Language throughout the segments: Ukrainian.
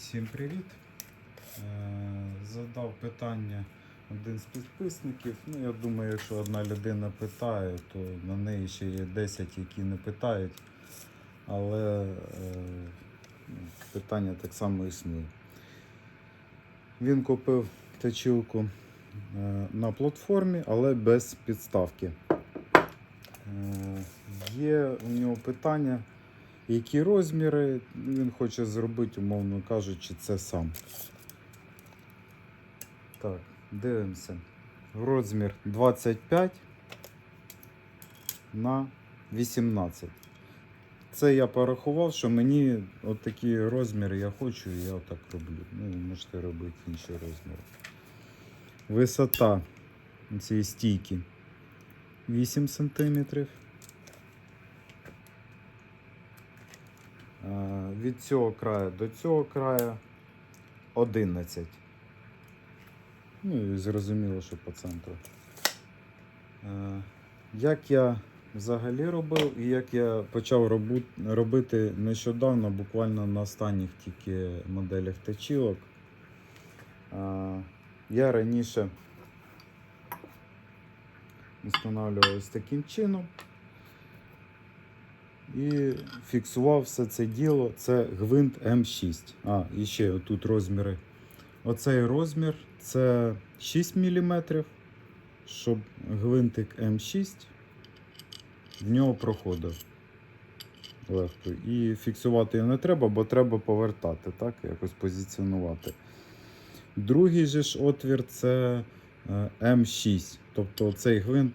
Всім привіт! Е, Задав питання один з підписників. Ну, я думаю, якщо одна людина питає, то на неї ще є 10, які не питають. Але е, питання так само існує. Він купив точилку е, на платформі, але без підставки. Є у нього питання, які розміри він хоче зробити, умовно кажучи, це сам. Так, дивимося. Розмір 25 на 18. Це я порахував, що мені от розміри я хочу, і я отак роблю. Ну, можете робити інші розміри. Висота цієї стійки 8 см. Від цього краю до цього краю 11. Ну і зрозуміло, що по центру. Е, Як я взагалі робив і як я почав робити нещодавно, буквально на останніх тільки моделях точилок. Е, Я раніше встановлював ось таким чином. І фіксував все це діло. Це гвинт М6. А, і ще тут розміри. Оцей розмір це 6 мм, щоб гвинтик М6 в нього проходив легко. І фіксувати його не треба, бо треба повертати, так, якось позиціонувати. Другий же ж отвір це е, М6. Тобто цей гвинт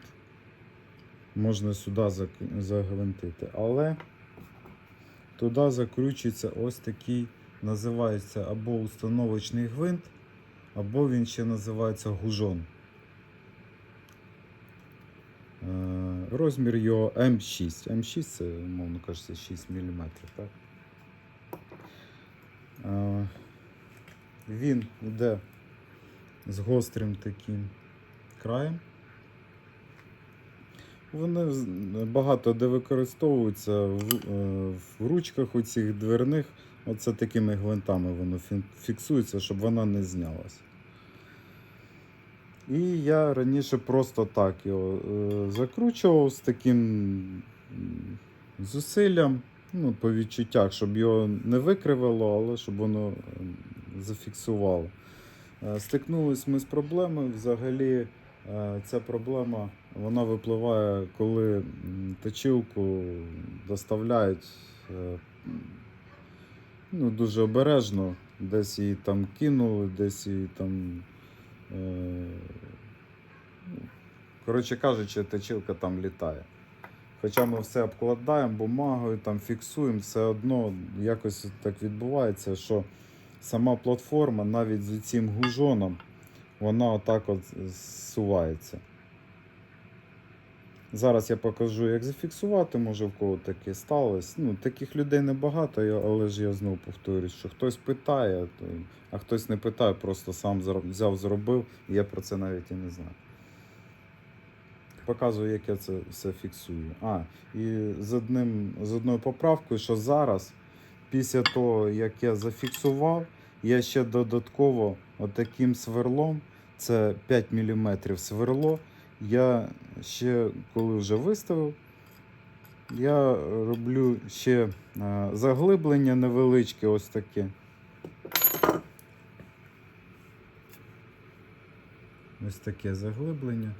можна сюди загвинтити. Але туди закручується ось такий, називається або установочний гвинт, або він ще називається гужон. Е, Розмір його М6. М6 це, мовно кажучи, 6 мм. Так? Е, Він йде з гострим таким краєм. Вони багато де використовуються в, е, в ручках у цих дверних. Оце такими гвинтами воно фіксується, щоб вона не знялась. І я раніше просто так його е, закручував з таким зусиллям, ну, по відчуттях, щоб його не викривило, але щоб воно зафіксувало. Е, Стикнулись ми з проблемою. Взагалі, ця проблема вона випливає, коли м, точилку доставляють е, ну, дуже обережно, десь її там кинули, десь її там. Е, коротше кажучи, точилка там літає. Хоча ми все обкладаємо бумагою, там фіксуємо, все одно якось так відбувається, що сама платформа навіть з цим гужоном, вона отак от зсувається. Зараз я покажу, як зафіксувати, може в кого таке сталося. Ну, таких людей небагато, але ж я знову повторюсь, що хтось питає, а хтось не питає, просто сам взяв, зробив, і я про це навіть і не знаю. Показую, як я це все фіксую. А, і з, одним, з одною поправкою, що зараз, після того, як я зафіксував, я ще додатково отаким сверлом, це 5 мм сверло, я ще коли вже виставив, я роблю ще е, заглиблення невеличке, ось таке. Ось таке заглиблення.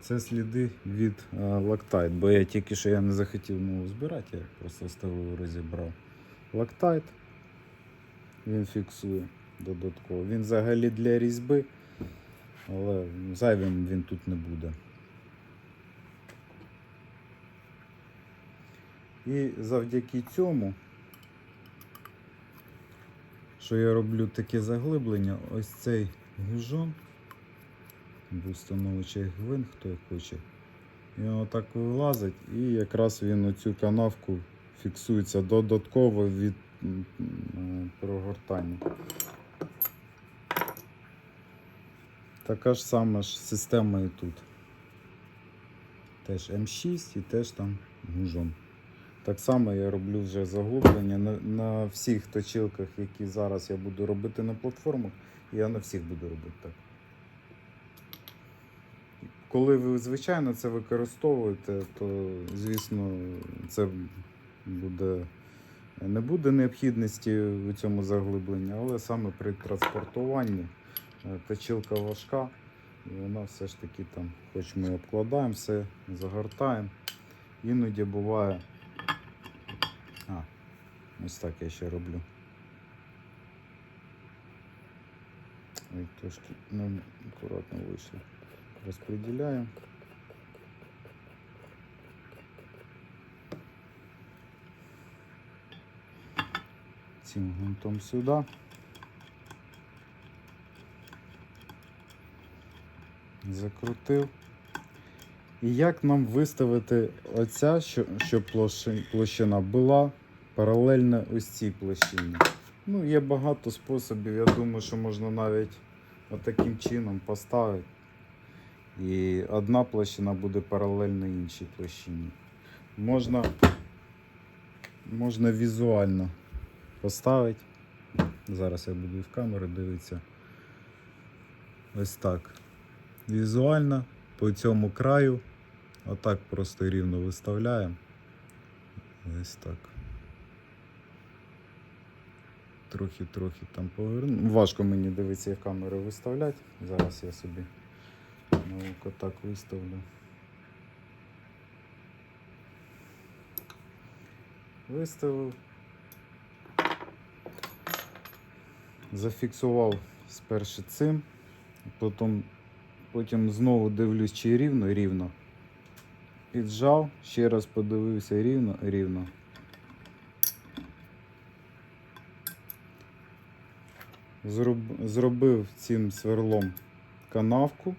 Це сліди від е, лактайт, бо я тільки що я не захотів ну, збирати, я просто вставив розібрав. Лактайт. Він фіксує додатково. Він взагалі для різьби, але зайвим він тут не буде. І завдяки цьому, що я роблю таке заглиблення, ось цей гужон, або установочий гвинт, хто хоче, він отак вилазить і якраз він оцю канавку фіксується додатково від прогортання. Така ж сама ж система і тут. Теж М6 і теж там гужон. Так само я роблю вже заглублення на, на всіх точилках, які зараз я буду робити на платформах, я на всіх буду робити так. Коли ви звичайно це використовуєте, то звісно це буде не буде необхідності у цьому заглибленні, але саме при транспортуванні точилка важка, і вона все ж таки там, хоч ми обкладаємо все, загортаємо. Іноді буває. А, ось так я ще роблю. Ой, трошки нам акуратно вийшло. Розподіляємо. Цим гвинтом сюди. Закрутив. І як нам виставити оця, щоб площина була паралельна ось цій площині? Ну, є багато способів. Я думаю, що можна навіть отаким чином поставити. І одна площина буде паралельна іншій площині. Можна, можна візуально поставити. Зараз я буду і в камеру дивитися. Ось так. Візуально по цьому краю. Отак просто рівно виставляємо. Ось так. Трохи-трохи там поверну. Важко мені дивитися в камеру виставляти. Зараз я собі на так виставлю. Виставив. Зафіксував спершу цим, потім, потім знову дивлюсь, чи рівно, рівно. Піджав, ще раз подивився рівно, рівно. Зробив цим сверлом канавку,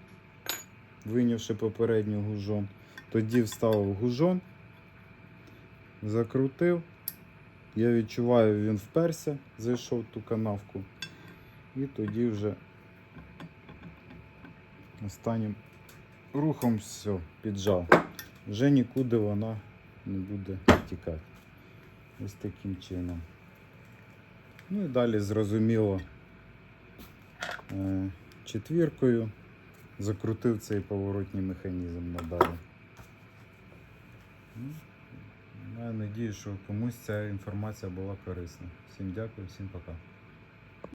вийнявши попередню гужон. Тоді вставив гужон, закрутив. Я відчуваю, він вперся, зайшов в ту канавку. І тоді вже останнім рухом все, піджав. Вже нікуди вона не буде тікати. Ось таким чином. Ну і далі зрозуміло е, четвіркою закрутив цей поворотний механізм надалі. Ну, Маю надію, що комусь ця інформація була корисна. Всім дякую, всім пока.